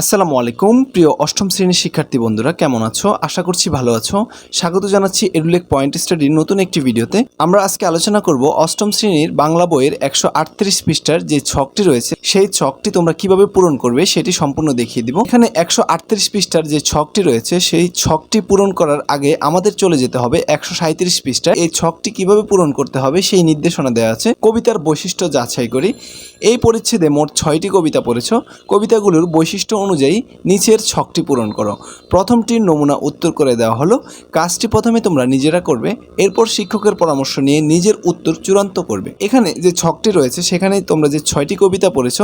আসসালামু আলাইকুম, প্রিয় অষ্টম শ্রেণির শিক্ষার্থী বন্ধুরা, কেমন আছো? আশা করছি ভালো আছো। স্বাগত জানাচ্ছি এডুলেক পয়েন্ট স্টাডির নতুন একটি ভিডিওতে। আমরা আজকে আলোচনা করব অষ্টম শ্রেণির বাংলা বইয়ের একশো আটত্রিশ পৃষ্ঠার যে ছকটি রয়েছে সেই ছকটি তোমরা কীভাবে পূরণ করবে সেটি সম্পূর্ণ দেখিয়ে দিব। এখানে একশো আটত্রিশ পৃষ্ঠার যে ছকটি রয়েছে, সেই ছকটি পূরণ করার আগে আমাদের চলে যেতে হবে একশো সাঁত্রিশ পৃষ্ঠা এই ছকটি কীভাবে পূরণ করতে হবে সেই নির্দেশনা দেওয়া আছে। কবিতার বৈশিষ্ট্য যাচাই করি। এই পরিচ্ছেদে মোট ছয়টি কবিতা পড়েছ। কবিতাগুলোর বৈশিষ্ট্য অনুযায়ী নিচের ছকটি পূরণ করো। প্রথমটির নমুনা উত্তর করে দেওয়া হলো। কাজটি প্রথমে তোমরা নিজেরা করবে। এরপর শিক্ষকের পরামর্শ নিয়ে নিজের উত্তর চূড়ান্ত করবে। এখানে যে ছকটি রয়েছে সেখানে তোমরা যে ছয়টি কবিতা পড়েছ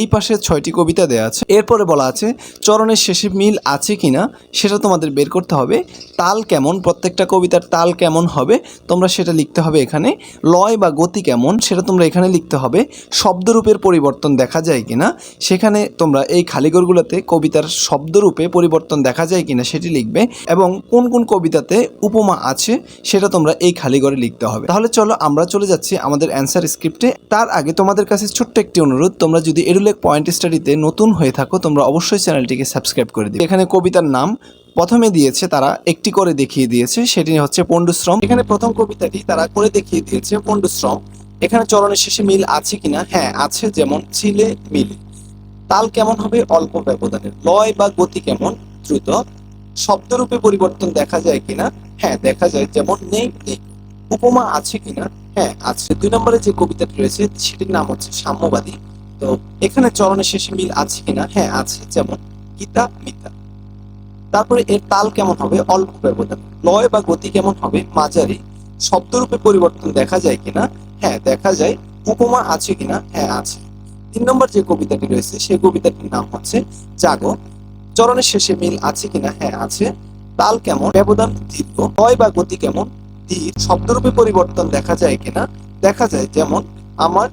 এই পাশে ছয়টি কবিতা দেওয়া আছে। এরপরে বলা আছে, চরণের শেষে মিল আছে কিনা, সেটা তোমাদের বের করতে হবে। তাল কেমন, প্রত্যেকটা কবিতার তাল কেমন হবে, তোমরা সেটা লিখতে হবে এখানে। লয় বা গতি কেমন, সেটা তোমরা এখানে লিখতে হবে। শব্দরূপের পরিবর্তন দেখা যায় কিনা, সেখানে তোমরা এই খালিগড়গুলোতে কবিতার শব্দরূপে পরিবর্তন দেখা যায় কিনা সেটি লিখবে এবং কোন কোন কবিতাতে উপমা আছে, সেটা তোমরা এই খালিগড়ে লিখতে হবে। তাহলে চলো আমরা চলে যাচ্ছি আমাদের অ্যান্সার স্ক্রিপ্টে তার আগে তোমাদের কাছে ছোট্ট একটি অনুরোধ, তোমরা যদি এডুলেক পয়েন্ট স্টাডিতে নতুন হয়ে থাকো, তোমরা অবশ্যই চ্যানেলটিকে সাবস্ক্রাইব করে দিবে। এখানে কবিতার নাম প্রথমে দিয়েছে তারা একটি করে দেখিয়ে দিয়েছে, সেটি হচ্ছে পণ্ডুশ্রম। এখানে প্রথম কবিতাটি তারা করে দেখিয়ে দিয়েছে পণ্ডুশ্রম। এখানে চরণের শেষে মিল আছে কিনা? হ্যাঁ আছে যেমন ছিলে মিলে। তাল কেমন হবে? অল্প ব্যবধানে। লয় বা গতি কেমন? দ্রুত। শব্দরূপে পরিবর্তন দেখা যায় কিনা? হ্যাঁ দেখা যায় যেমন নেই নেই। উপমা আছে কিনা? হ্যাঁ আছে। দুই নম্বরে যে কবিতাটি রয়েছে, সেটির নাম হচ্ছে সাম্যবাদী। তো এখানে চরণের শেষে মিল আছে কিনা? হ্যাঁ আছে। যেমন গীতা মিতা তারপরে এর তাল কেমন হবে? অল্প ব্যবধান লয় বা গতি কেমন হবে? মাঝারি। শব্দরূপে পরিবর্তন দেখা যায় কিনা? হ্যাঁ দেখা যায়। উপমা আছে কিনা? হ্যাঁ আছে। তিন নম্বর যে কবিতাটি রয়েছে, সেই কবিতাটির নাম হচ্ছে জাগো। চরণের শেষে মিল আছে কিনা? হ্যাঁ আছে। তাল কেমন? ব্যবধান দীর্ঘ। লয় বা গতি কেমন? ধীর। শব্দরূপে পরিবর্তন দেখা যায় কিনা? দেখা যায়। যেমন, আমার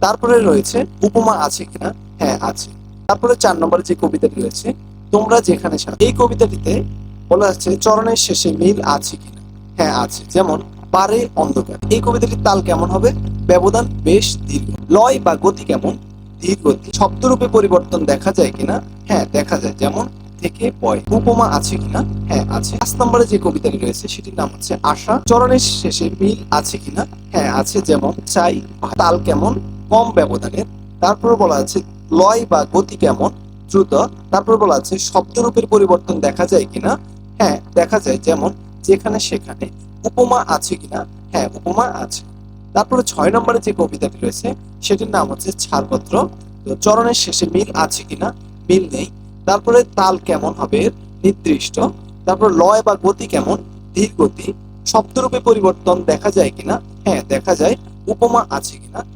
তারপরে রয়েছে উপমা আছে কিনা? হ্যাঁ আছে। তারপরে চার নম্বরে যে কবিতাটি রয়েছে তোমরা যেখানে এই কবিতাটিতে বলা যাচ্ছে চরণের শেষে মিল আছে কিনা? হ্যাঁ আছে। যেমন পারে অন্ধকার। এই কবিতাটির তাল কেমন হবে? ব্যবধান বেশ দীর্ঘ। লয় বা গতি কেমন? ধীর গতি। শব্দরূপে পরিবর্তন দেখা যায় কিনা? হ্যাঁ দেখা যায়। যেমন থেকে পয়। উপমা আছে কিনা? হ্যাঁ আছে। পাঁচ নম্বরে যে কবিতাটি রয়েছে সেটির নাম হচ্ছে আশা। চরণের শেষে মিল আছে কিনা? হ্যাঁ আছে। যেমন চাই। তাল কেমন? কম ব্যবধানের তারপরে বলা আছে লয় বা গতি কেমন? দ্রুত। তারপর বলা আছে শব্দরূপের পরিবর্তন দেখা যায় কিনা? হ্যাঁ দেখা যায় যেমন যেখানে সেখানে উপমা আছে কিনা? হ্যাঁ উপমা আছে। তারপরে ছয় নম্বরে যে কবিতাটি রয়েছে, সেটির নাম হচ্ছে ছাড়পত্র। চরণের শেষে মিল আছে কিনা? মিল নেই। তারপরে তাল কেমন হবে? নির্দিষ্ট। তারপর লয় বা গতি কেমন? ধীর গতি। শব্দরূপে পরিবর্তন দেখা যায় কিনা? হ্যাঁ দেখা যায়। উপমা আছে কিনা?